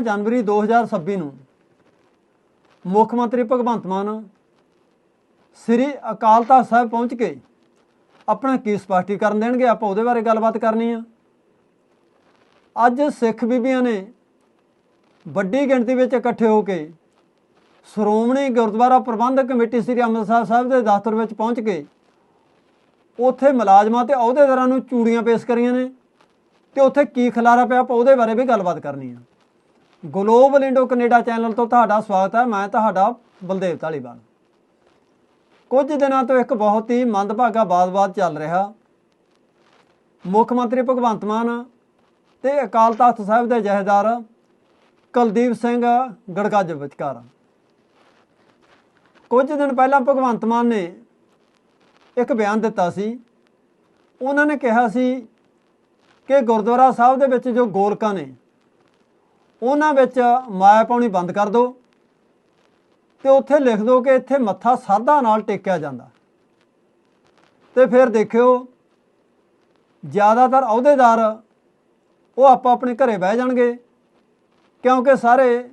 ਜਨਵਰੀ 2026 ਨੂੰ ਮੁੱਖ ਮੰਤਰੀ ਭਗਵੰਤ ਮਾਨ ਸ੍ਰੀ ਅਕਾਲ ਤਖਤ ਸਾਹਿਬ ਪਹੁੰਚ ਕੇ ਆਪਣਾ ਕੀ ਸਪਸ਼ਟੀਕਰਨ ਦੇਣਗੇ? ਆਪਾਂ ਉਹਦੇ ਬਾਰੇ ਗੱਲਬਾਤ ਕਰਨੀ ਆ। ਅੱਜ ਸਿੱਖ ਬੀਬੀਆਂ ਨੇ ਵੱਡੀ ਗਿਣਤੀ ਵਿੱਚ ਇਕੱਠੇ ਹੋ ਕੇ ਸ਼੍ਰੋਮਣੀ ਗੁਰਦੁਆਰਾ ਪ੍ਰਬੰਧਕ ਕਮੇਟੀ ਸ੍ਰੀ ਅੰਮ੍ਰਿਤਸਰ ਸਾਹਿਬ ਦੇ ਦਫ਼ਤਰ ਵਿੱਚ ਪਹੁੰਚ ਕੇ ਉੱਥੇ ਮੁਲਾਜ਼ਮਾਂ ਤੇ ਅਹੁਦੇਦਾਰਾਂ ਨੂੰ ਚੂੜੀਆਂ ਪੇਸ਼ ਕਰੀਆਂ ਨੇ ਤੇ ਉੱਥੇ ਕੀ ਖਿਲਾਰਾ ਪਿਆ ਆਪਾਂ ਉਹਦੇ ਬਾਰੇ ਵੀ ਗੱਲਬਾਤ ਕਰਨੀ ਆ। ਗਲੋਬਲ ਇੰਡੋ ਕੈਨੇਡਾ ਚੈਨਲ ਤੋਂ ਤੁਹਾਡਾ ਸਵਾਗਤ ਹੈ। ਮੈਂ ਤੁਹਾਡਾ ਬਲਦੇਵ ਧਾਲੀਵਾਲ। ਕੁਝ ਦਿਨਾਂ ਤੋਂ ਇੱਕ ਬਹੁਤ ਹੀ ਮੰਦਭਾਗਾ ਬਾਤ-ਬਾਤ ਚੱਲ ਰਿਹਾ। ਮੁੱਖ ਮੰਤਰੀ ਭਗਵੰਤ ਮਾਨ ਤੇ ਅਕਾਲ ਤਖਤ ਸਾਹਿਬ ਦੇ ਜਹੇਦਾਰ ਕੁਲਦੀਪ ਸਿੰਘ ਗੜਗੱਜ ਵਿਚਕਾਰ। ਕੁਝ ਦਿਨ ਪਹਿਲਾਂ ਭਗਵੰਤ ਮਾਨ ਨੇ ਇੱਕ ਬਿਆਨ ਦਿੱਤਾ ਸੀ। ਉਹਨਾਂ ਨੇ ਕਿਹਾ ਸੀ ਕਿ ਗੁਰਦੁਆਰਾ ਸਾਹਿਬ ਦੇ ਵਿੱਚ ਜੋ ਗੋਲਕਾਂ ਨੇ ਉਹਨਾਂ ਵਿੱਚ ਮਾਇਆ ਪਾਉਣੀ ਬੰਦ ਕਰ ਦਿਓ ਤੇ ਉੱਥੇ ਲਿਖ ਦਿਓ ਕਿ ਇੱਥੇ ਮੱਥਾ ਸਾਧਾ ਨਾਲ ਟੇਕਿਆ ਜਾਂਦਾ। ਤੇ ਫਿਰ ਦੇਖਿਓ, ਜ਼ਿਆਦਾਤਰ ਅਹੁਦੇਦਾਰ ਉਹ ਆਪੋ ਆਪਣੇ ਘਰੇ ਬਹਿ ਜਾਣਗੇ, ਕਿਉਂਕਿ ਸਾਰੇ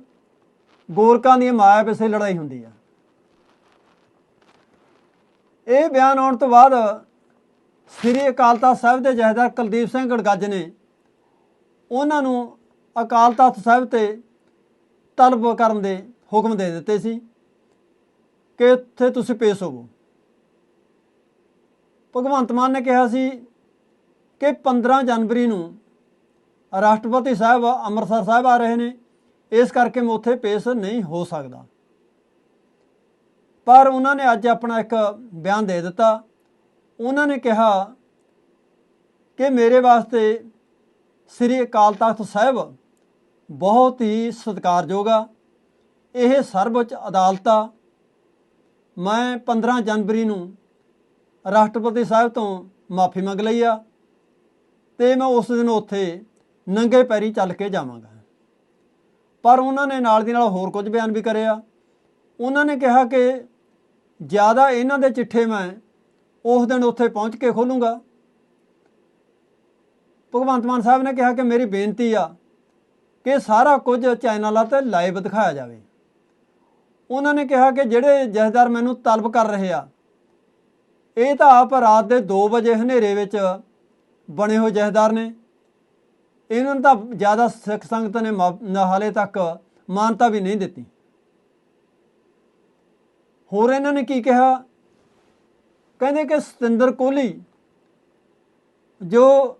ਗੋਰਕਾਂ ਦੀ ਮਾਇਆ ਪਿੱਛੇ ਲੜਾਈ ਹੁੰਦੀ ਆ। ਇਹ ਬਿਆਨ ਆਉਣ ਤੋਂ ਬਾਅਦ ਸ੍ਰੀ ਅਕਾਲ ਤਖਤ ਸਾਹਿਬ ਦੇ ਜਹੇਦਾਰ ਕੁਲਦੀਪ ਸਿੰਘ ਗੜਗੱਜ ਨੇ ਉਹਨਾਂ ਨੂੰ ਅਕਾਲ ਤਖਤ ਸਾਹਿਬ ਤੇ ਤਲਬ ਕਰਨ ਦੇ ਹੁਕਮ ਦੇ ਦਿੱਤੇ ਸੀ ਕਿ ਇੱਥੇ ਤੁਸੀਂ ਪੇਸ਼ ਹੋਵੋ। ਭਗਵੰਤ ਮਾਨ ਨੇ ਕਿਹਾ ਸੀ ਕਿ 15 ਜਨਵਰੀ ਨੂੰ ਰਾਸ਼ਟਰਪਤੀ ਸਾਹਿਬ ਅੰਮ੍ਰਿਤਸਰ ਸਾਹਿਬ ਆ ਰਹੇ ਨੇ, ਇਸ ਕਰਕੇ ਮੈਂ ਉੱਥੇ ਪੇਸ਼ ਨਹੀਂ ਹੋ ਸਕਦਾ। ਪਰ ਉਹਨਾਂ ਨੇ ਅੱਜ ਆਪਣਾ ਇੱਕ ਬਿਆਨ ਦੇ ਦਿੱਤਾ। ਉਹਨਾਂ ਨੇ ਕਿਹਾ ਕਿ ਮੇਰੇ ਵਾਸਤੇ ਸ੍ਰੀ ਅਕਾਲ ਤਖਤ ਸਾਹਿਬ ਬਹੁਤ ਹੀ ਸਤਿਕਾਰਯੋਗ ਆ। ਇਹ ਸਰਵਉੱਚ ਅਦਾਲਤ ਆ। ਮੈਂ 15 ਜਨਵਰੀ ਨੂੰ ਰਾਸ਼ਟਰਪਤੀ ਸਾਹਿਬ ਤੋਂ ਮਾਫੀ ਮੰਗ ਲਈ ਆ ਤੇ ਮੈਂ ਉਸ ਦਿਨ ਉੱਥੇ ਨੰਗੇ ਪੈਰੀ ਚੱਲ ਕੇ ਜਾਵਾਂਗਾ। ਪਰ ਉਹਨਾਂ ਨੇ ਨਾਲ ਦੀ ਨਾਲ ਹੋਰ ਕੁਝ ਬਿਆਨ ਵੀ ਕਰਿਆ। ਉਹਨਾਂ ਨੇ ਕਿਹਾ ਕਿ ਜ਼ਿਆਦਾ ਇਹਨਾਂ ਦੇ ਚਿੱਠੇ ਮੈਂ ਉਸ ਦਿਨ ਉੱਥੇ ਪਹੁੰਚ ਕੇ ਖੋਲੂੰਗਾ। ਭਗਵੰਤ ਮਾਨ ਸਾਹਿਬ ਨੇ ਕਿਹਾ ਕਿ ਮੇਰੀ ਬੇਨਤੀ ਆ ਕਿ ਸਾਰਾ ਕੁਝ ਚੈਨਲਾਂ ਤੇ ਲਾਈਵ ਦਿਖਾਇਆ ਜਾਵੇ। ਉਹਨਾਂ ਨੇ ਕਿਹਾ ਕਿ ਜਿਹੜੇ ਜਥੇਦਾਰ ਮੈਨੂੰ ਤਲਬ ਕਰ ਰਹੇ ਆ, ਇਹ ਤਾਂ ਆਪ ਰਾਤ ਦੇ 2 ਵਜੇ ਹਨੇਰੇ ਵਿੱਚ ਬਣੇ ਹੋਏ ਜਥੇਦਾਰ ਨੇ। ਇਹਨਾਂ ਨੂੰ ਤਾਂ ਜ਼ਿਆਦਾ ਸਿੱਖ ਸੰਗਤ ਨੇ ਮਾ- ਹਾਲੇ ਤੱਕ ਮਾਨਤਾ ਵੀ ਨਹੀਂ ਦਿੱਤੀ। ਹੋਰ ਇਹਨਾਂ ਨੇ ਕੀ ਕਿਹਾ? ਕਹਿੰਦੇ ਕਿ ਸਤਿੰਦਰ ਕੋਹਲੀ, ਜੋ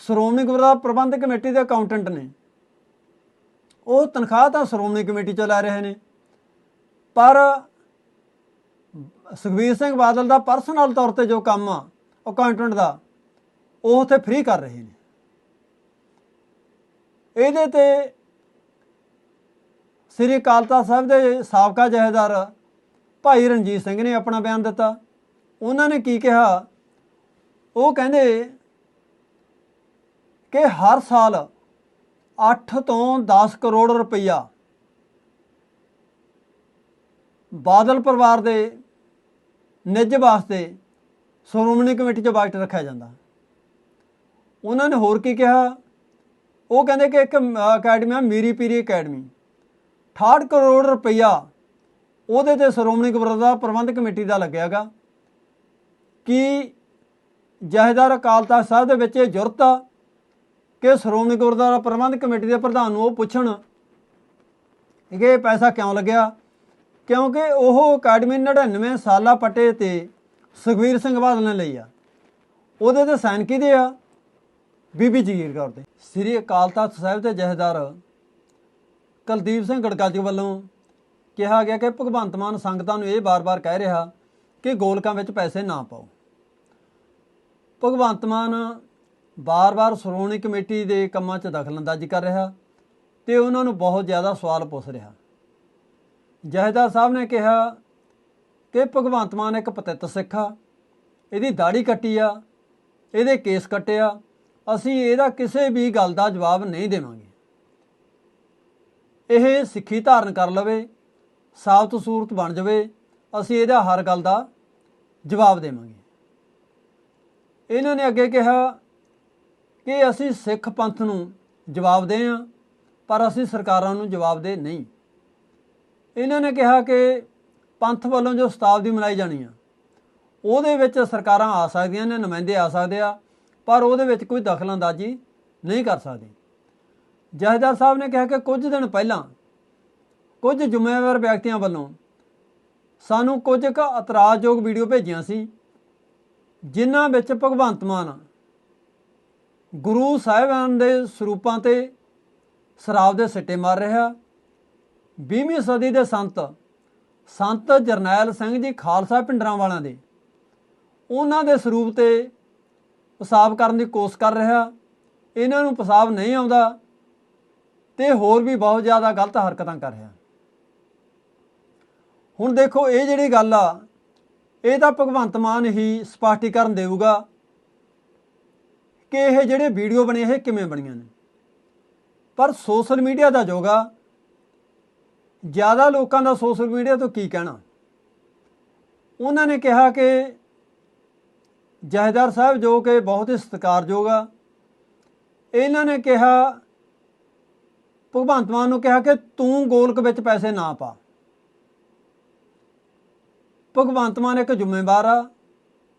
ਸ਼੍ਰੋਮਣੀ ਗੁਰਦੁਆਰਾ ਪ੍ਰਬੰਧਕ ਕਮੇਟੀ ਦੇ ਅਕਾਊਂਟੈਂਟ ਨੇ। ਉਹ ਤਨਖਾਹ ਤਾਂ ਸ਼੍ਰੋਮਣੀ ਕਮੇਟੀ ਚੋਂ ਲੈ ਰਹੇ ਨੇ। ਪਰ ਸੁਖਬੀਰ ਸਿੰਘ ਬਾਦਲ ਦਾ ਪਰਸਨਲ ਤੌਰ ਤੇ ਜੋ ਕੰਮ ਆ ਅਕਾਊਂਟੈਂਟ ਦਾ, ਉਹ ਉੱਥੇ ਫ੍ਰੀ ਕਰ ਰਹੇ ਨੇ। ਇਹਦੇ ਤੇ ਸ੍ਰੀ ਅਕਾਲ ਤਖਤ ਸਾਹਿਬ ਦੇ ਸਾਬਕਾ ਜਹੇਦਾਰ ਭਾਈ ਰਣਜੀਤ ਸਿੰਘ ਨੇ ਆਪਣਾ ਬਿਆਨ ਦਿੱਤਾ। ਉਹਨਾਂ ਨੇ ਕੀ ਕਿਹਾ? ਉਹ ਕਹਿੰਦੇ ਕਿ ਹਰ ਸਾਲ 8 ਤੋਂ 10 ਕਰੋੜ ਰੁਪਈਆ ਬਾਦਲ ਪਰਿਵਾਰ ਦੇ ਨਿੱਜ ਵਾਸਤੇ ਸ਼੍ਰੋਮਣੀ ਕਮੇਟੀ 'ਚ ਬਜਟ ਰੱਖਿਆ ਜਾਂਦਾ। ਉਹਨਾਂ ਨੇ ਹੋਰ ਕੀ ਕਿਹਾ? ਉਹ ਕਹਿੰਦੇ ਕਿ ਇੱਕ ਅਕੈਡਮੀ ਆ, ਮੀਰੀ ਪੀਰੀ ਅਕੈਡਮੀ। 68 ਕਰੋੜ ਰੁਪਈਆ ਉਹਦੇ ਤੇ ਸ਼੍ਰੋਮਣੀ ਗੁਰਦੁਆਰਾ ਪ੍ਰਬੰਧਕ ਕਮੇਟੀ ਦਾ ਲੱਗਿਆਗਾ। ਕਿ ਜਹੇਦਾਰ ਅਕਾਲ ਤਖਤ ਸਾਹਿਬ ਦੇ ਵਿੱਚ ਇਹ ਜ਼ਰੂਰਤ ਆ? ਕਿ ਸ਼੍ਰੋਮਣੀ ਗੁਰਦੁਆਰਾ ਪ੍ਰਬੰਧਕ ਕਮੇਟੀ ਦੇ ਪ੍ਰਧਾਨ ਨੂੰ ਉਹ ਪੁੱਛਣ ਕਿ ਇਹ ਪੈਸਾ ਕਿਉਂ ਲੱਗਿਆ? ਕਿਉਂਕਿ ਉਹ ਅਕੈਡਮੀ 99 ਸਾਲਾ ਪੱਟੇ ਤੇ ਸੁਖਵੀਰ ਸਿੰਘ ਬਾਦਲ ਨੇ ਲਈ ਆ। ਉਹਦੇ ਤੇ ਸਾਈਨ ਕਿਹਦੇ ਆ ਬੀਬੀ ਜਗੀਰ ਕੌਰ ਦੇ। ਸ੍ਰੀ ਅਕਾਲ ਤਖਤ ਸਾਹਿਬ ਦੇ ਜਹੇਦਾਰ ਕੁਲਦੀਪ ਸਿੰਘ ਗੜਕਾਜੀ ਵੱਲੋਂ ਕਿਹਾ ਗਿਆ ਕਿ ਭਗਵੰਤ ਮਾਨ ਸੰਗਤਾਂ ਨੂੰ ਇਹ ਬਾਰ-ਬਾਰ ਕਹਿ ਰਿਹਾ ਕਿ ਗੋਲਕਾਂ ਵਿੱਚ ਪੈਸੇ ਨਾ ਪਾਓ। ਭਗਵੰਤ ਮਾਨ ਬਾਰ-ਬਾਰ ਸ਼੍ਰੋਮਣੀ ਕਮੇਟੀ ਦੇ ਕੰਮਾਂ 'ਚ ਦਖਲਅੰਦਾਜ਼ੀ ਕਰ ਰਿਹਾ ਤੇ ਉਹਨਾਂ ਨੂੰ ਬਹੁਤ ਜ਼ਿਆਦਾ ਸਵਾਲ ਪੁੱਛ ਰਿਹਾ। ਜਹੇਦਾਰ ਸਾਹਿਬ ਨੇ ਕਿਹਾ ਕਿ ਭਗਵੰਤ ਮਾਨ ਇੱਕ ਪਤਿੱਤ ਸਿੱਖ ਆ, ਇਹਦੀ ਦਾੜੀ ਕੱਟੀ ਆ, ਇਹਦੇ ਕੇਸ ਕੱਟਿਆ ਅਸੀਂ ਇਹਦਾ ਕਿਸੇ ਵੀ ਗੱਲ ਦਾ ਜਵਾਬ ਨਹੀਂ ਦੇਵਾਂਗੇ। ਇਹ ਸਿੱਖੀ ਧਾਰਨ ਕਰ ਲਵੇ, ਸਾਬਤ ਸੂਰਤ ਬਣ ਜਾਵੇ, ਅਸੀਂ ਇਹਦਾ ਹਰ ਗੱਲ ਦਾ ਜਵਾਬ ਦੇਵਾਂਗੇ। ਇਹਨਾਂ ਨੇ ਅੱਗੇ ਕਿਹਾ ਕਿ ਅਸੀਂ ਸਿੱਖ ਪੰਥ ਨੂੰ ਜਵਾਬਦੇ ਹਾਂ ਪਰ ਅਸੀਂ ਸਰਕਾਰਾਂ ਨੂੰ ਜਵਾਬਦੇਹ ਨਹੀਂ। ਇਹਨਾਂ ਨੇ ਕਿਹਾ ਕਿ ਪੰਥ ਵੱਲੋਂ ਜੋ ਸ਼ਤਾਬਦੀ ਮਨਾਈ ਜਾਣੀ ਆ, ਉਹਦੇ ਵਿੱਚ ਸਰਕਾਰਾਂ ਆ ਸਕਦੀਆਂ ਨੇ, ਨੁਮਾਇੰਦੇ ਆ ਸਕਦੇ ਆ, ਪਰ ਉਹਦੇ ਵਿੱਚ ਕੋਈ ਦਖਲਅੰਦਾਜ਼ੀ ਨਹੀਂ ਕਰ ਸਕਦੀ। ਜਹੇਦਾਰ ਸਾਹਿਬ ਨੇ ਕਿਹਾ ਕਿ ਕੁਝ ਦਿਨ ਪਹਿਲਾਂ, ਕੁਝ ਜ਼ਿੰਮੇਵਾਰ ਵਿਅਕਤੀਆਂ ਵੱਲੋਂ ਸਾਨੂੰ ਕੁਝ ਕੁ ਇਤਰਾਜ਼ਯੋਗ ਵੀਡੀਓ ਭੇਜੀਆਂ ਸੀ, ਜਿਨ੍ਹਾਂ ਵਿੱਚ ਭਗਵੰਤ ਮਾਨ ਗੁਰੂ ਸਾਹਿਬਾਨ ਦੇ ਸਰੂਪਾਂ ਤੇ ਸ਼ਰਾਬ ਦੇ ਸਿੱਟੇ ਮਾਰ ਰਿਹਾ। 20ਵੀਂ ਸਦੀ ਦੇ ਸੰਤ ਸੰਤ ਜਰਨੈਲ ਸਿੰਘ ਜੀ ਖਾਲਸਾ ਪਿੰਡਰਾਂ ਵਾਲਿਆਂ ਦੇ। ਉਹਨਾਂ ਦੇ ਸਰੂਪ ਤੇ ਪਿਸ਼ਾਬ ਕਰਨ ਦੀ ਕੋਸ਼ਿਸ਼ ਕਰ ਰਿਹਾ। ਇਹਨਾਂ ਨੂੰ ਪਿਸ਼ਾਬ ਨਹੀਂ ਆਉਂਦਾ ਤੇ ਹੋਰ ਵੀ ਬਹੁਤ ਜ਼ਿਆਦਾ ਗਲਤ ਹਰਕਤਾਂ ਕਰ ਰਿਹਾ। ਹੁਣ ਦੇਖੋ, ਇਹ ਜਿਹੜੀ ਗੱਲ ਆ, ਇਹ ਤਾਂ ਭਗਵੰਤ ਮਾਨ ਹੀ ਸਪਸ਼ਟੀਕਰਨ ਦੇਊਗਾ। ਕਿ ਇਹ ਜਿਹੜੇ ਵੀਡੀਓ ਬਣੇ, ਇਹ ਕਿਵੇਂ ਬਣੀਆਂ ਨੇ? ਪਰ ਸੋਸ਼ਲ ਮੀਡੀਆ ਦਾ ਜੋਗਾ ਜ਼ਿਆਦਾ ਲੋਕਾਂ ਦਾ ਸੋਸ਼ਲ ਮੀਡੀਆ ਤੋਂ ਕੀ ਕਹਿਣਾ? ਉਹਨਾਂ ਨੇ ਕਿਹਾ ਕਿ ਜਹੇਦਾਰ ਸਾਹਿਬ ਜੋ ਕਿ ਬਹੁਤ ਹੀ ਸਤਿਕਾਰਯੋਗ ਆ, ਇਹਨਾਂ ਨੇ ਕਿਹਾ, ਭਗਵੰਤ ਮਾਨ ਨੂੰ ਕਿਹਾ ਕਿ ਤੂੰ ਗੋਲਕ ਵਿੱਚ ਪੈਸੇ ਨਾ ਪਾ। ਭਗਵੰਤ ਮਾਨ ਇੱਕ ਜ਼ਿੰਮੇਵਾਰ ਆ।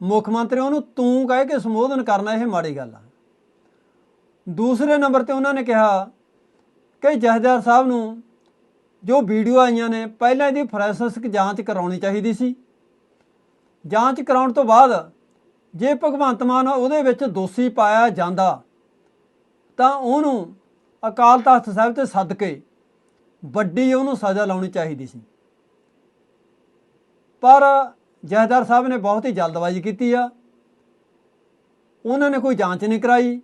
ਮੁੱਖ ਮੰਤਰੀ ਉਹਨੂੰ ਤੂੰ ਕਹਿ ਕੇ ਸੰਬੋਧਨ ਕਰਨਾ ਇਹ ਮਾੜੀ ਗੱਲ ਆ। ਦੂਸਰੇ ਨੰਬਰ ਤੇ ਉਹਨਾਂ ਨੇ ਕਿਹਾ ਕਿ ਜਹੇਦਾਰ ਸਾਹਿਬ ਨੂੰ ਜੋ ਵੀਡੀਓ ਆਈਆਂ ਨੇ, ਪਹਿਲਾਂ ਇਹਦੀ ਫੋਰੈਂਸਿਕ ਜਾਂਚ ਕਰਾਉਣੀ ਚਾਹੀਦੀ ਸੀ। ਜਾਂਚ ਕਰਾਉਣ ਤੋਂ ਬਾਅਦ ਜੇ ਭਗਵੰਤ ਮਾਨ ਉਹਦੇ ਵਿੱਚ ਦੋਸ਼ੀ ਪਾਇਆ ਜਾਂਦਾ, ਤਾਂ ਉਹਨੂੰ ਅਕਾਲ ਤਖਤ ਸਾਹਿਬ ਤੇ ਸੱਦ ਕੇ ਵੱਡੀ ਉਹਨੂੰ ਸਜ਼ਾ ਲਾਉਣੀ ਚਾਹੀਦੀ ਸੀ। ਪਰ ਜਹੇਦਾਰ ਸਾਹਿਬ ਨੇ ਬਹੁਤ ਹੀ ਜਲਦਬਾਜ਼ੀ ਕੀਤੀ ਆ। ਉਹਨਾਂ ਨੇ ਕੋਈ ਜਾਂਚ ਨਹੀਂ ਕਰਾਈ।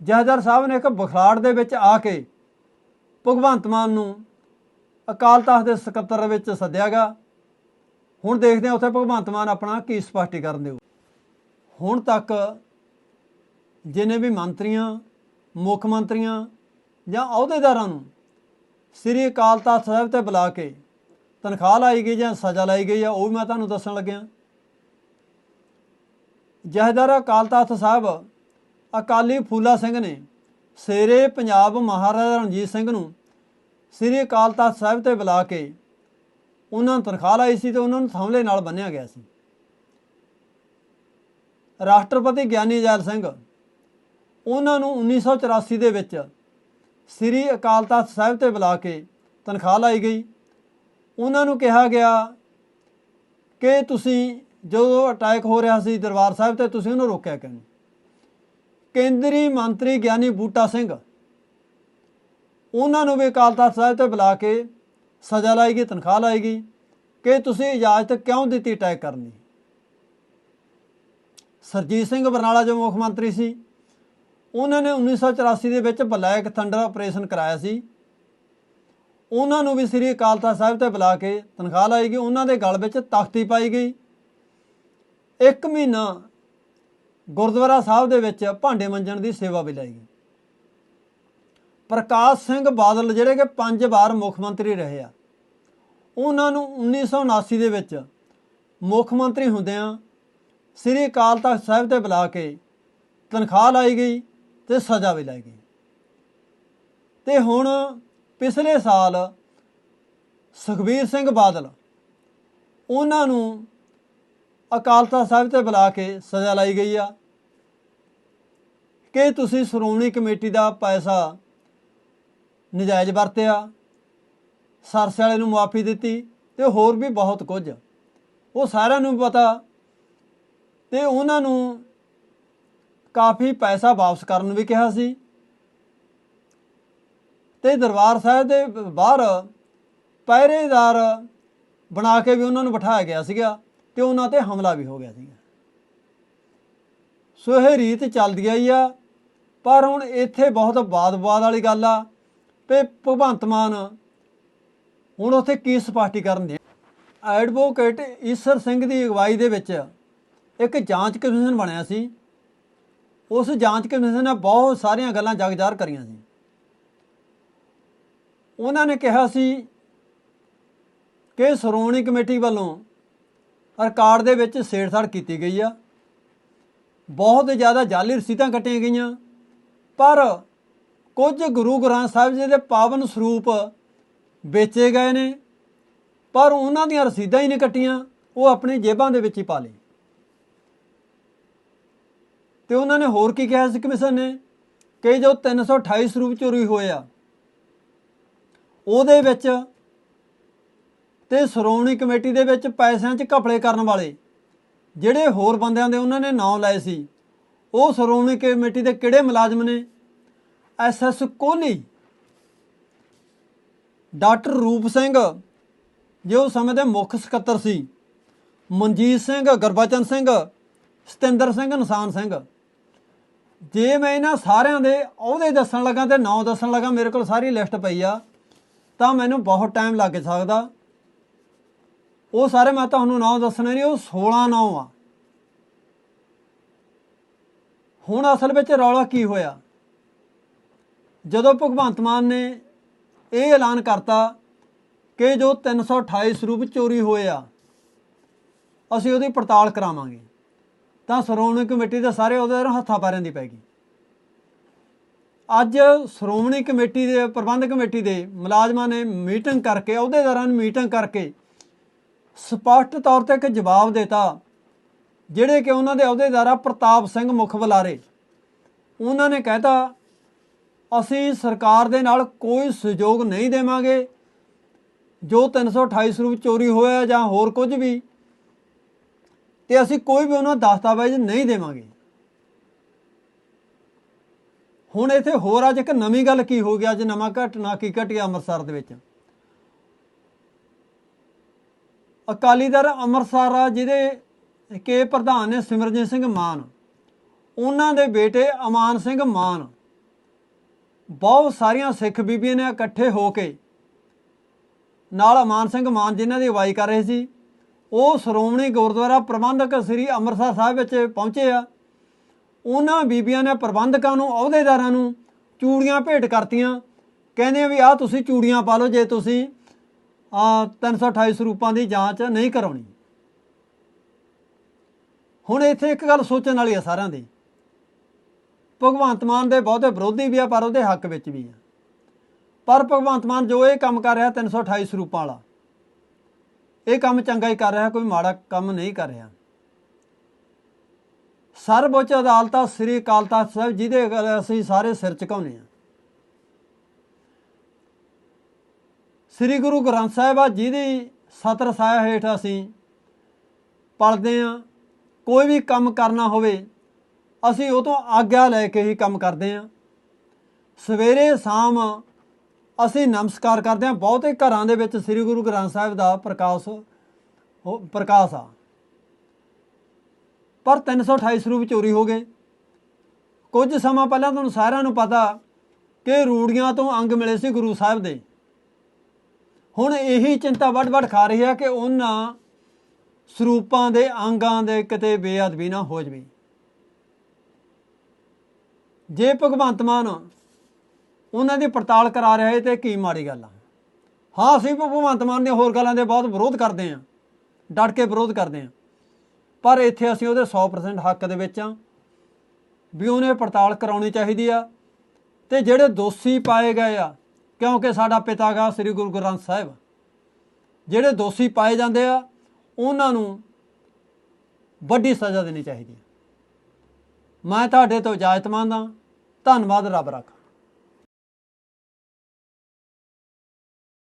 ਜਹੇਦਾਰ ਸਾਹਿਬ ਨੇ ਇੱਕ ਬਖਲਾੜ ਦੇ ਵਿੱਚ ਆ ਕੇ ਭਗਵੰਤ ਮਾਨ ਨੂੰ ਅਕਾਲ ਤਖਤ ਦੇ ਸਕੱਤਰ ਵਿੱਚ ਸੱਦਿਆਗਾ ਹੁਣ ਦੇਖਦੇ ਹਾਂ ਉੱਥੇ ਭਗਵੰਤ ਮਾਨ ਆਪਣਾ ਕੀ ਸਪਸ਼ਟੀਕਰਨ ਦੇਊ ਹੁਣ ਤੱਕ ਜਿਨੇ ਵੀ ਮੰਤਰੀਆਂ, ਮੁੱਖ ਮੰਤਰੀਆਂ ਜਾਂ ਅਹੁਦੇਦਾਰਾਂ ਨੂੰ ਸ੍ਰੀ ਅਕਾਲ ਤਖਤ ਸਾਹਿਬ ਤੇ ਬੁਲਾ ਕੇ ਤਨਖਾਹ ਲਾਈ ਗਈ ਜਾਂ ਸਜ਼ਾ ਲਾਈ ਗਈ ਆ, ਉਹ ਵੀ ਮੈਂ ਤੁਹਾਨੂੰ ਦੱਸਣ ਲੱਗਿਆ। ਜਹੇਦਾਰ ਅਕਾਲ ਤਖਤ ਸਾਹਿਬ, ਅਕਾਲੀ ਫੂਲਾ ਸਿੰਘ ਨੇ ਸੇਰੇ ਪੰਜਾਬ ਮਹਾਰਾਜਾ ਰਣਜੀਤ ਸਿੰਘ ਨੂੰ ਸ੍ਰੀ ਅਕਾਲ ਤਖਤ ਸਾਹਿਬ ਤੇ ਬੁਲਾ ਕੇ ਉਹਨਾਂ ਨੂੰ ਤਨਖਾਹ ਲਾਈ ਸੀ ਤੇ ਉਹਨਾਂ ਨੂੰ ਥੰਮਲੇ ਨਾਲ ਬੰਨਿਆ ਗਿਆ ਸੀ। ਰਾਸ਼ਟਰਪਤੀ ਗਿਆਨੀ ਜੈਲ ਸਿੰਘ, ਉਹਨਾਂ ਨੂੰ 1984 ਦੇ ਵਿੱਚ ਸ੍ਰੀ ਅਕਾਲ ਤਖਤ ਸਾਹਿਬ ਤੇ ਬੁਲਾ ਕੇ ਤਨਖਾਹ ਲਾਈ ਗਈ। ਉਹਨਾਂ ਨੂੰ ਕਿਹਾ ਗਿਆ ਕਿ ਤੁਸੀਂ ਜਦੋਂ ਅਟੈਕ ਹੋ ਰਿਹਾ ਸੀ ਦਰਬਾਰ ਸਾਹਿਬ ਤੇ ਤੁਸੀਂ ਉਹਨੂੰ ਰੋਕਿਆ ਕਿਉਂ ਨਹੀਂ? ਕੇਂਦਰੀ ਮੰਤਰੀ ਗਿਆਨੀ ਬੂਟਾ ਸਿੰਘ ਉਹਨਾਂ ਨੂੰ ਵੀ ਅਕਾਲ ਤਖਤ ਸਾਹਿਬ ਤੇ ਬੁਲਾ ਕੇ ਸਜ਼ਾ ਲਾਏਗੀ, ਤਨਖਾਹ ਲਾਏਗੀ ਕਿ ਤੁਸੀਂ ਇਜਾਜ਼ਤ ਕਿਉਂ ਦਿੱਤੀ ਅਟੈਕ ਕਰਨੀ ਦੀ? ਸਰਜੀਤ ਸਿੰਘ ਬਰਨਾਲਾ ਜੋ ਮੁੱਖ ਮੰਤਰੀ ਸੀ, ਉਹਨਾਂ ਨੇ 1984 ਦੇ ਵਿੱਚ ਬਲੈਕ ਥੰਡਰ ਆਪਰੇਸ਼ਨ ਕਰਾਇਆ ਸੀ। ਉਹਨਾਂ ਨੂੰ ਵੀ ਸ੍ਰੀ ਅਕਾਲ ਤਖਤ ਸਾਹਿਬ ਤੇ ਬੁਲਾ ਕੇ ਤਨਖਾਹ ਲਾਈ ਗਈ। ਉਹਨਾਂ ਦੇ ਗਲ ਵਿੱਚ ਤਖਤੀ ਪਾਈ ਗਈ। ਇੱਕ ਮਹੀਨਾ ਗੁਰਦੁਆਰਾ ਸਾਹਿਬ ਦੇ ਵਿੱਚ ਭਾਂਡੇ ਮੰਜਣ ਦੀ ਸੇਵਾ ਵੀ ਲਾਈ ਗਈ। ਪ੍ਰਕਾਸ਼ ਸਿੰਘ ਬਾਦਲ ਜਿਹੜੇ ਕਿ ਪੰਜ ਵਾਰ ਮੁੱਖ ਮੰਤਰੀ ਰਹੇ ਆ, ਉਹਨਾਂ ਨੂੰ 1979 ਦੇ ਵਿੱਚ ਮੁੱਖ ਮੰਤਰੀ ਹੁੰਦਿਆਂ ਸ੍ਰੀ ਅਕਾਲ ਤਖਤ ਸਾਹਿਬ ਤੇ ਬੁਲਾ ਕੇ ਤਨਖਾਹ ਲਾਈ ਗਈ ਤੇ ਸਜ਼ਾ ਵੀ ਲਾਈ ਗਈ। ਤੇ ਹੁਣ ਪਿਛਲੇ ਸਾਲ ਸੁਖਬੀਰ ਸਿੰਘ ਬਾਦਲ ਉਹਨਾਂ ਨੂੰ ਅਕਾਲ ਤਖਤ ਸਾਹਿਬ ਤੇ ਬੁਲਾ ਕੇ ਸਜ਼ਾ ਲਾਈ ਗਈ ਆ। ਕਿ ਤੁਸੀਂ ਸ਼੍ਰੋਮਣੀ ਕਮੇਟੀ ਦਾ ਪੈਸਾ ਨਜਾਇਜ਼ ਵਰਤਿਆ, ਸਰਸੇ ਵਾਲੇ ਨੂੰ ਮੁਆਫੀ ਦਿੱਤੀ ਤੇ ਹੋਰ ਵੀ ਬਹੁਤ ਕੁਝ। ਉਹ ਸਾਰਿਆਂ ਨੂੰ ਪਤਾ ਤੇ ਉਹਨਾਂ ਨੂੰ ਕਾਫੀ ਪੈਸਾ ਵਾਪਸ ਕਰਨ ਵੀ ਕਿਹਾ ਸੀ। ਤੇ ਦਰਬਾਰ ਸਾਹਿਬ ਦੇ ਬਾਹਰ ਪਹਿਰੇਦਾਰ ਬਣਾ ਕੇ ਵੀ ਉਹਨਾਂ ਨੂੰ ਬਿਠਾਇਆ ਗਿਆ ਸੀਗਾ ਤੇ ਉਹਨਾਂ ਤੇ ਹਮਲਾ ਵੀ ਹੋ ਗਿਆ ਸੀਗਾ। ਸੋ ਇਹ ਰੀਤ ਚੱਲਦੀ ਆਈ ਆ, ਪਰ ਹੁਣ ਇੱਥੇ ਬਹੁਤ ਬਾਦ-ਬਾਦ ਵਾਲੀ ਗੱਲ ਆ ਤੇ ਭਗਵੰਤ ਮਾਨ ਹੁਣ ਉੱਥੇ ਕੀ ਸਪਸ਼ਟੀਕਰਨ ਦੇ ਐਡਵੋਕੇਟ ਈਸਰ ਸਿੰਘ ਦੀ ਅਗਵਾਈ ਦੇ ਵਿੱਚ ਇੱਕ ਜਾਂਚ ਕਮਿਸ਼ਨ ਬਣਿਆ ਸੀ। ਉਸ ਜਾਂਚ ਕਮਿਸ਼ਨ ਨੇ ਬਹੁਤ ਸਾਰੀਆਂ ਗੱਲਾਂ ਜਗਜਾਰ ਕਰੀਆਂ ਸੀ। ਉਹਨਾਂ ਨੇ ਕਿਹਾ ਸੀ ਕਿ ਸ਼੍ਰੋਮਣੀ ਕਮੇਟੀ ਵੱਲੋਂ ਰਿਕਾਰਡ ਦੇ ਵਿੱਚ ਛੇੜਛਾੜ ਕੀਤੀ ਗਈ ਆ। ਬਹੁਤ ਜ਼ਿਆਦਾ ਜਾਲੀ ਰਸੀਦਾਂ ਕੱਟੀਆਂ ਗਈਆਂ, ਪਰ ਕੁਝ ਗੁਰੂ ਗ੍ਰੰਥ ਸਾਹਿਬ ਜੀ ਦੇ ਪਾਵਨ ਸਰੂਪ ਵੇਚੇ ਗਏ ਨੇ, ਪਰ ਉਹਨਾਂ ਦੀਆਂ ਰਸੀਦਾਂ ਹੀ ਨਹੀਂ ਕੱਟੀਆਂ, ਉਹ ਆਪਣੀ ਜੇਬਾਂ ਦੇ ਵਿੱਚ ਹੀ ਪਾ ਲਈ ਤੇ ਉਹਨਾਂ ਨੇ ਹੋਰ ਕੀ ਕਿਹਾ ਸੀ ਕਮਿਸ਼ਨ ਨੇ ਕਿ ਜੋ 328 ਸਰੂਪ ਚੋਰੀ ਹੋਏ ਆ ਉਹਦੇ ਵਿੱਚ ਤੇ ਸ਼੍ਰੋਮਣੀ ਕਮੇਟੀ ਦੇ ਵਿੱਚ ਪੈਸਿਆਂ 'ਚ ਘਪਲੇ ਕਰਨ ਵਾਲੇ ਜਿਹੜੇ ਹੋਰ ਬੰਦਿਆਂ ਦੇ ਉਹਨਾਂ ਨੇ ਨਾਂ ਲਾਏ ਸੀ, ਉਹ ਸ਼੍ਰੋਮਣੀ ਕਮੇਟੀ ਦੇ ਕਿਹੜੇ ਮੁਲਾਜ਼ਮ ਨੇ? ਐਸਐਸ ਕੋਹਲੀ, ਡਾਕਟਰ ਰੂਪ ਸਿੰਘ, ਜੋ ਸਮੇਂ ਦੇ ਮੁੱਖ ਸਕੱਤਰ ਸੀ, ਮਨਜੀਤ ਸਿੰਘ, ਗੁਰਬਚਨ ਸਿੰਘ, ਸਤਿੰਦਰ ਸਿੰਘ, ਨਿਸ਼ਾਨ ਸਿੰਘ। ਜੇ ਮੈਂ ਇਹਨਾਂ ਸਾਰਿਆਂ ਦੇ ਅਹੁਦੇ ਦੱਸਣ ਲੱਗਾ ਤੇ ਨਾਂ ਦੱਸਣ ਲੱਗਾ, ਮੇਰੇ ਕੋਲ ਸਾਰੀ ਲਿਸਟ ਪਈ ਆ। ਤਾਂ ਮੈਨੂੰ ਬਹੁਤ ਟਾਈਮ ਲੱਗ ਸਕਦਾ। ਉਹ ਸਾਰੇ ਮੈਂ ਤੁਹਾਨੂੰ ਨਾਂ ਦੱਸਣੇ ਨਹੀਂ ਉਹ 16 ਨਾਂ ਆ। ਹੁਣ ਅਸਲ ਵਿੱਚ ਰੌਲਾ ਕੀ ਹੋਇਆ? ਜਦੋਂ ਭਗਵੰਤ ਮਾਨ ਨੇ ਇਹ ਐਲਾਨ ਕਰਤਾ ਕਿ ਜੋ 328 ਸਰੂਪ ਚੋਰੀ ਹੋਏ ਆ, ਅਸੀਂ ਉਹਦੀ ਪੜਤਾਲ ਕਰਾਵਾਂਗੇ। ਤਾਂ ਸ਼੍ਰੋਮਣੀ ਕਮੇਟੀ ਦੇ ਸਾਰੇ ਉਹਦੇ ਹੱਥਾਂ ਪੈਰਾਂ ਦੀ ਪੈ ਗਈ। ਅੱਜ ਸ਼੍ਰੋਮਣੀ ਕਮੇਟੀ ਦੇ ਪ੍ਰਬੰਧ ਕਮੇਟੀ ਦੇ ਮੁਲਾਜ਼ਮਾਂ ਨੇ ਮੀਟਿੰਗ ਕਰਕੇ, ਅਹੁਦੇਦਾਰਾਂ ਨੇ ਮੀਟਿੰਗ ਕਰਕੇ ਸਪਸ਼ਟ ਤੌਰ ਤੇ ਇੱਕ ਜਵਾਬ ਦਿੱਤਾ, ਜਿਹੜੇ ਕਿ ਉਹਨਾਂ ਦੇ ਅਹੁਦੇਦਾਰਾ ਪ੍ਰਤਾਪ ਸਿੰਘ ਮੁਖ ਬੁਲਾਰੇ। ਉਹਨਾਂ ਨੇ ਕਹਿਤਾ, ਅਸੀਂ ਸਰਕਾਰ ਦੇ ਨਾਲ ਕੋਈ ਸਹਿਯੋਗ ਨਹੀਂ ਦੇਵਾਂਗੇ। ਜੋ 328 ਸਰੂਪ ਚੋਰੀ ਹੋਇਆ ਜਾਂ ਹੋਰ ਕੁਝ ਵੀ, ਤੇ ਅਸੀਂ ਕੋਈ ਵੀ ਉਹਨਾਂ ਦਸਤਾਵੇਜ਼ ਨਹੀਂ ਦੇਵਾਂਗੇ। ਹੁਣ ਇੱਥੇ ਹੋਰ ਅੱਜ ਇੱਕ ਨਵੀਂ ਗੱਲ ਕੀ ਹੋ ਗਿਆ, ਅੱਜ ਨਵਾਂ ਘਟਨਾ ਕੀ ਘਟਿਆ ਅੰਮ੍ਰਿਤਸਰ ਦੇ ਵਿੱਚ? ਅਕਾਲੀ ਦਲ ਅੰਮ੍ਰਿਤਸਰ ਆ, ਜਿਹਦੇ ਕੇ ਪ੍ਰਧਾਨ ਨੇ ਸਿਮਰਜੀਤ ਸਿੰਘ ਮਾਨ। ਉਹਨਾਂ ਦੇ ਬੇਟੇ ਅਮਾਨ ਸਿੰਘ ਮਾਨ। ਬਹੁਤ ਸਾਰੀਆਂ ਸਿੱਖ ਬੀਬੀਆਂ ਨੇ ਇਕੱਠੇ ਹੋ ਕੇ ਨਾਲ ਅਮਾਨ ਸਿੰਘ ਮਾਨ ਜਿਨ੍ਹਾਂ ਦੀ ਅਗਵਾਈ ਕਰ ਰਹੇ ਸੀ। ਉਹ ਸ਼੍ਰੋਮਣੀ ਗੁਰਦੁਆਰਾ ਪ੍ਰਬੰਧਕ ਸ੍ਰੀ ਅੰਮ੍ਰਿਤਸਰ ਸਾਹਿਬ ਵਿੱਚ ਪਹੁੰਚੇ ਆ। ਉਹਨਾਂ ਬੀਬੀਆਂ ਨੇ ਪ੍ਰਬੰਧਕਾਂ ਨੂੰ, ਅਹੁਦੇਦਾਰਾਂ ਨੂੰ ਚੂੜੀਆਂ ਭੇਟ ਕਰਤੀਆਂ। ਕਹਿੰਦੇ ਵੀ ਆਹ ਤੁਸੀਂ ਚੂੜੀਆਂ ਪਾ ਲਓ, ਜੇ ਤੁਸੀਂ ਆ 328 ਸਰੂਪਾਂ ਦੀ ਜਾਂਚ ਨਹੀਂ ਕਰਾਉਣੀ। ਹੁਣ ਇੱਥੇ ਇੱਕ ਗੱਲ ਸੋਚਣ ਵਾਲੀ ਆ ਸਾਰਿਆਂ ਦੀ। ਭਗਵੰਤ ਮਾਨ ਦੇ ਬਹੁਤੇ ਵਿਰੋਧੀ ਵੀ ਆ, ਪਰ ਉਹਦੇ ਹੱਕ ਵਿੱਚ ਵੀ ਆ। ਪਰ ਭਗਵੰਤ ਮਾਨ ਜੋ ਇਹ ਕੰਮ ਕਰ ਰਿਹਾ 328 ਸਰੂਪਾਂ ਵਾਲਾ, ਇਹ ਕੰਮ ਚੰਗਾ ਹੀ ਕਰ ਰਿਹਾ, ਕੋਈ ਮਾੜਾ ਕੰਮ ਨਹੀਂ ਕਰ ਰਿਹਾ। ਸਰਵਉੱਚ ਅਦਾਲਤ ਆ ਸ੍ਰੀ ਅਕਾਲ ਤਖਤ ਸਾਹਿਬ, ਜਿਹਦੇ ਅਸੀਂ ਸਾਰੇ ਸਿਰ ਝੁਕਾਉਂਦੇ ਹਾਂ। ਸ੍ਰੀ ਗੁਰੂ ਗ੍ਰੰਥ ਸਾਹਿਬ ਆ, ਜਿਹਦੀ ਸਤਰ ਸਾਇਆ ਹੇਠ ਅਸੀਂ ਪਲਦੇ ਆ ਕੋਈ ਵੀ ਕੰਮ ਕਰਨਾ ਹੋਵੇ, ਅਸੀਂ ਉਹ ਤੋਂ ਆਗਿਆ ਲੈ ਕੇ ਹੀ ਕੰਮ ਕਰਦੇ ਆ ਸਵੇਰੇ, ਸ਼ਾਮ ਅਸੀਂ ਨਮਸਕਾਰ ਕਰਦੇ ਆ ਬਹੁਤੇ ਘਰਾਂ ਦੇ ਵਿੱਚ ਸ੍ਰੀ ਗੁਰੂ ਗ੍ਰੰਥ ਸਾਹਿਬ ਦਾ ਪ੍ਰਕਾਸ਼ ਹੋ ਪ੍ਰਕਾਸ਼ ਆ। ਪਰ 328 ਸਰੂਪ ਚੋਰੀ ਹੋ ਗਏ। ਕੁਝ ਸਮਾਂ ਪਹਿਲਾਂ ਤੁਹਾਨੂੰ ਸਾਰਿਆਂ ਨੂੰ ਪਤਾ ਕਿ ਰੂੜੀਆਂ ਤੋਂ ਅੰਗ ਮਿਲੇ ਸੀ ਗੁਰੂ ਸਾਹਿਬ ਦੇ। ਹੁਣ ਇਹੀ ਚਿੰਤਾ ਵੱਡ-ਵੱਡ ਖਾ ਰਹੀ ਹੈ ਕਿ ਉਹਨਾਂ ਸਰੂਪਾਂ ਦੇ ਅੰਗਾਂ ਦੇ ਕਿਤੇ ਬੇਅਦਬੀ ਨਾ ਹੋ ਜਵੇ। ਜੇ ਭਗਵੰਤ ਮਾਨ ਉਹਨਾਂ ਦੀ ਪੜਤਾਲ ਕਰਾ ਰਿਹਾ ਹੈ ਤੇ ਕੀ ਮਾੜੀ ਗੱਲ ਆ? ਹਾਂ, ਅਸੀਂ ਭਗਵੰਤ ਮਾਨ ਦੀਆਂ ਹੋਰ ਗੱਲਾਂ ਦੇ ਬਹੁਤ ਵਿਰੋਧ ਕਰਦੇ ਆਂ ਡਟ ਕੇ ਵਿਰੋਧ ਕਰਦੇ ਆਂ ਪਰ ਇੱਥੇ ਅਸੀਂ ਉਹਦੇ 100% ਹੱਕ ਦੇ ਵਿੱਚ ਆਂ ਵੀ ਉਹਨੇ ਪੜਤਾਲ ਕਰਾਉਣੀ ਚਾਹੀਦੀ ਆ ਤੇ ਜਿਹੜੇ ਦੋਸ਼ੀ ਪਾਏ ਗਏ ਆ, ਕਿਉਂਕਿ ਸਾਡਾ ਪਿਤਾਗਾ ਸ੍ਰੀ ਗੁਰੂ ਗ੍ਰੰਥ ਸਾਹਿਬ, ਜਿਹੜੇ ਦੋਸ਼ੀ ਪਾਏ ਜਾਂਦੇ ਆ, ਉਹਨਾਂ ਨੂੰ ਵੱਡੀ ਸਜ਼ਾ ਦੇਣੀ ਚਾਹੀਦੀ ਹੈ ਮੈਂ ਤੁਹਾਡੇ ਤੋਂ ਇਜਾਜ਼ਤ ਮੰਗਦਾ ਧੰਨਵਾਦ ਰੱਬ ਰੱਖਾ।